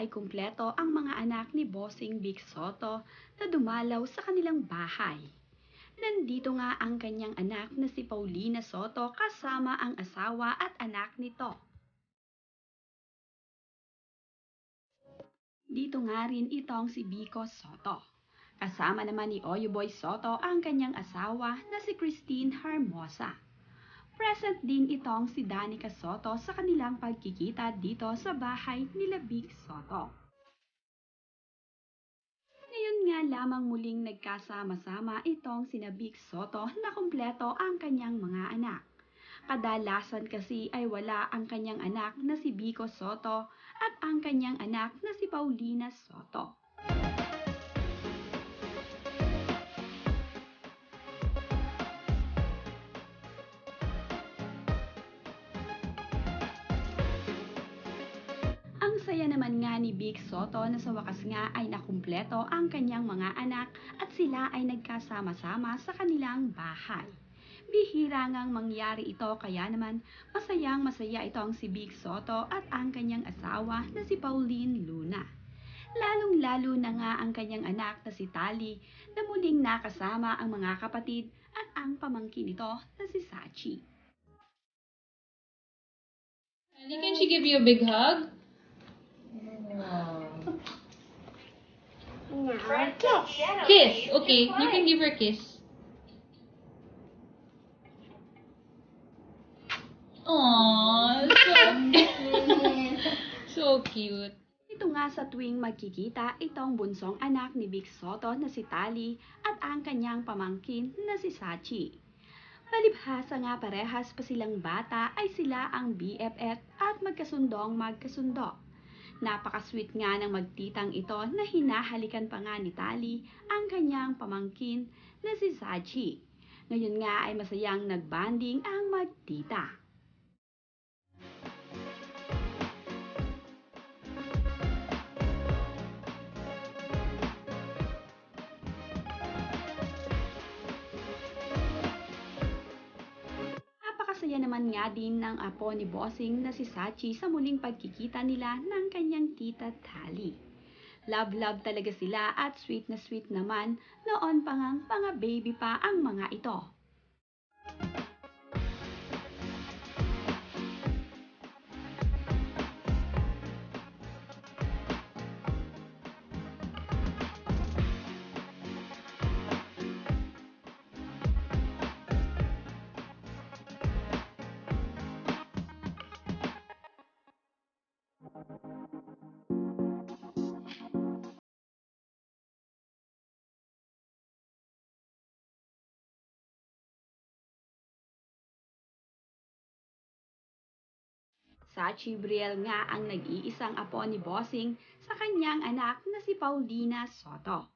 ay kumpleto ang mga anak ni Bossing Big Soto na dumalaw sa kanilang bahay. Nandito nga ang kanyang anak na si Paulina Soto kasama ang asawa at anak nito. Dito nga rin itong si Biko Soto. Kasama naman ni Oyuboy Soto ang kanyang asawa na si Christine Hermosa. Present din itong si Danica Soto sa kanilang pagkikita dito sa bahay nila Big Soto. Ngayon nga lamang muling nagkasama-sama itong sina Big Soto na kumpleto ang kanyang mga anak. Kadalasan kasi ay wala ang kanyang anak na si Biko Soto at ang kanyang anak na si Paulina Soto. Ni Big Soto na sa wakas nga ay nakumpleto ang kanyang mga anak at sila ay nagkasama-sama sa kanilang bahay. Bihira ngang mangyari ito kaya naman masayang masaya itong si Big Soto at ang kanyang asawa na si Pauline Luna. Lalong-lalo na nga ang kanyang anak na si Tali na muling nakasama ang mga kapatid at ang pamangkin nito na si Sachi. Can she give you a big hug? Kiss. Okay, you can give her a kiss. Aww, so, so cute. Ito nga sa tuwing magkikita itong bunsong anak ni Vic Soto na si Tali at ang kanyang pamangkin na si Sachi. Palibhasa nga parehas pa silang bata ay sila ang BFF at magkasundong magkasundo. Napakasweet nga ng magtitang ito na hinahalikan pa nga ni Tali ang kanyang pamangkin na si Sachi. Ngayon nga ay masayang nagbanding ang magtita. Napakasaya naman nga din ng apo ni Bossing na si Sachi sa muling pagkikita nila ng kanyang tita Tali. Love-love talaga sila at sweet na sweet naman noon pa ngang mga baby pa ang mga ito. Sachi Briel nga ang nag-iisang apo ni Bossing sa kanyang anak na si Paulina Soto.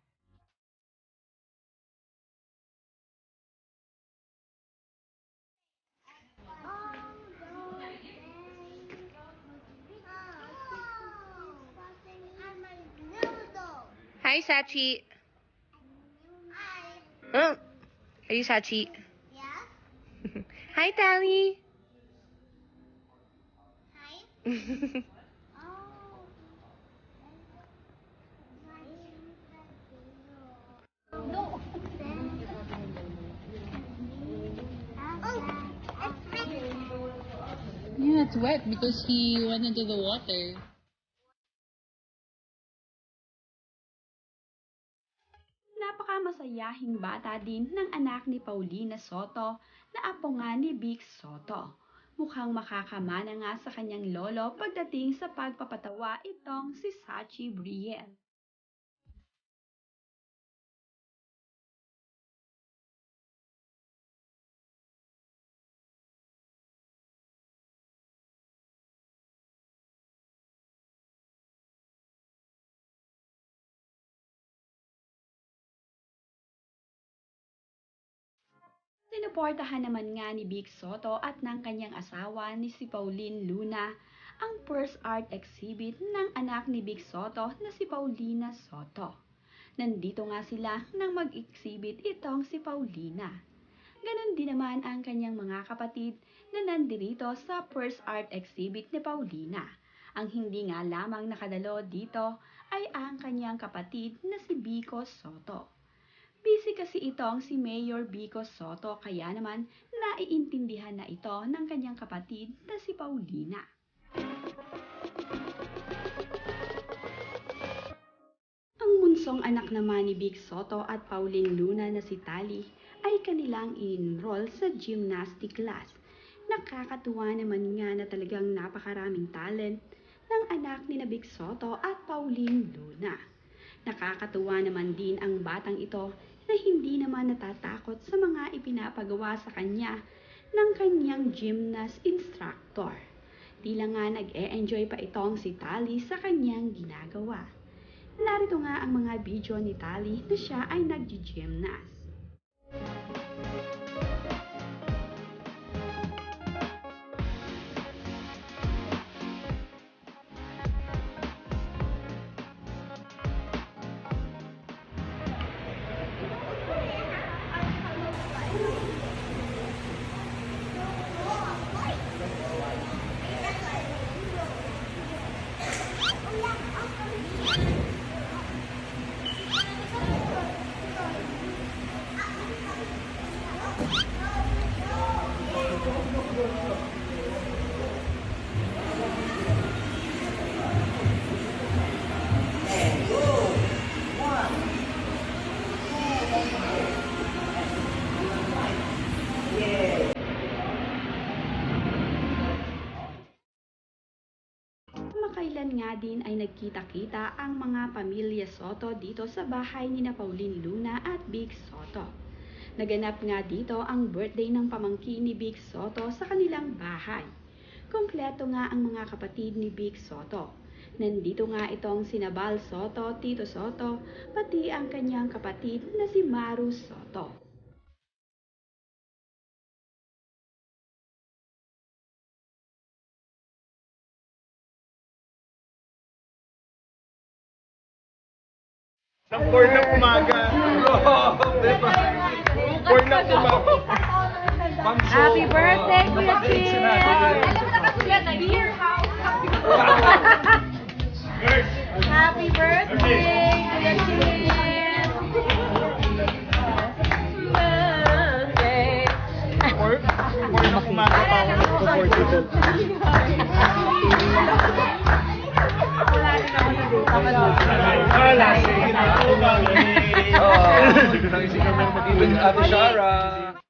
Hi, Sachi. Oh, are you Sachi? Yeah. Hi, Tally. Hi. Oh. No. Oh, it's raining. Yeah, it's wet because he went into the water. Napakamasayahing bata din ng anak ni Paulina Soto na apo nga ni Vic Soto. Mukhang makakamana nga sa kanyang lolo pagdating sa pagpapatawa itong si Sachi Briel. Sinuportahan naman nga ni Big Soto at ng kanyang asawa ni si Pauline Luna ang first art exhibit ng anak ni Big Soto na si Paulina Soto. Nandito nga sila nang mag-exhibit itong si Paulina. Ganon din naman ang kanyang mga kapatid na nandirito sa first art exhibit ni Paulina. Ang hindi nga lamang nakadalo dito ay ang kanyang kapatid na si Bico Soto. Busy kasi itong si Mayor Bico Soto kaya naman naiintindihan na ito ng kanyang kapatid na si Paulina. Ang bunsong anak naman ni Big Soto at Pauline Luna na si Tali ay kanilang in-enroll sa gymnastic class. Nakakatuwa naman nga na talagang napakaraming talent ng anak ni Big Soto at Pauline Luna. Nakakatuwa naman din ang batang ito na hindi naman natatakot sa mga ipinapagawa sa kanya ng kanyang gymnast instructor. Tila nga nag-e-enjoy pa itong si Tali sa kanyang ginagawa. Narito nga ang mga video ni Tali na siya ay nag-gymnast. Din ay nagkita-kita ang mga pamilya Soto dito sa bahay ni na Pauline Luna at Big Soto. Naganap nga dito ang birthday ng pamangkin ni Big Soto sa kanilang bahay. Kompleto nga ang mga kapatid ni Big Soto. Nandito nga itong sinabal Soto, Tito Soto, pati ang kanyang kapatid na si Maru Soto. Sa 4 ng umaga. Diba? 4 ng umaga. Happy birthday, Kuya napag-date Jim! natin. Happy birthday, Kuya Jim! Isang isigaw Shara!